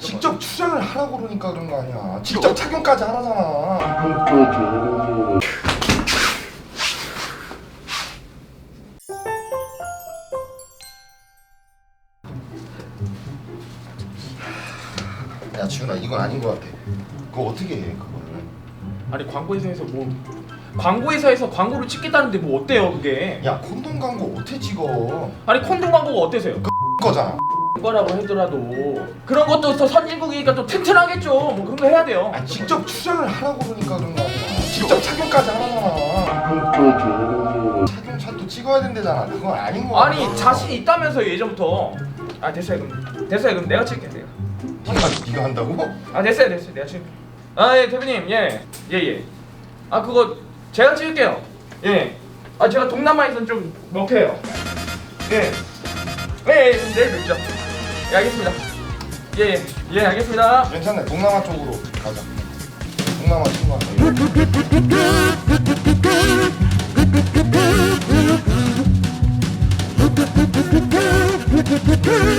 직접 출연을 하라고 그러니까 그런 거 아니야. 직접 착용까지 하라잖아. 야 지훈아 이건 아닌 것 같아. 그거 어떻게 해 그거를? 아니 광고회사에서 뭐 광고회사에서 광고를 찍겠다는데 뭐 어때요 그게? 야 콘돔 광고 어떻게 찍어? 아니 콘돔 광고가 어때서요? 거잖아. 그거라고 하더라도 그런 것도 더 선진국이니까 좀 튼튼하겠죠. 뭐 그런 거 해야 돼요. 아니 직접 출연을 하라고 그러니까 그런 거 아니야. 직접 착용까지 하라잖아. 착용샷도 찍어야 된대잖아. 그건 아닌 거. 아니 자신 있다면서요 예전부터. 아 됐어요 그럼 됐어요 그럼 내가 찍게 내가. 네가 네가 한다고? 아 됐어요 됐어요 내가 찍게. 아예 대표님 예예 예, 아 그거 제가 찍을게요. 예. 아 제가 동남아에선 좀 먹혀요. 예. 예, 예 그럼 내일 뵙죠. 예 알겠습니다. 예예 예, 예, 알겠습니다. 괜찮네. 동남아 쪽으로 가자. 동남아 친구한테.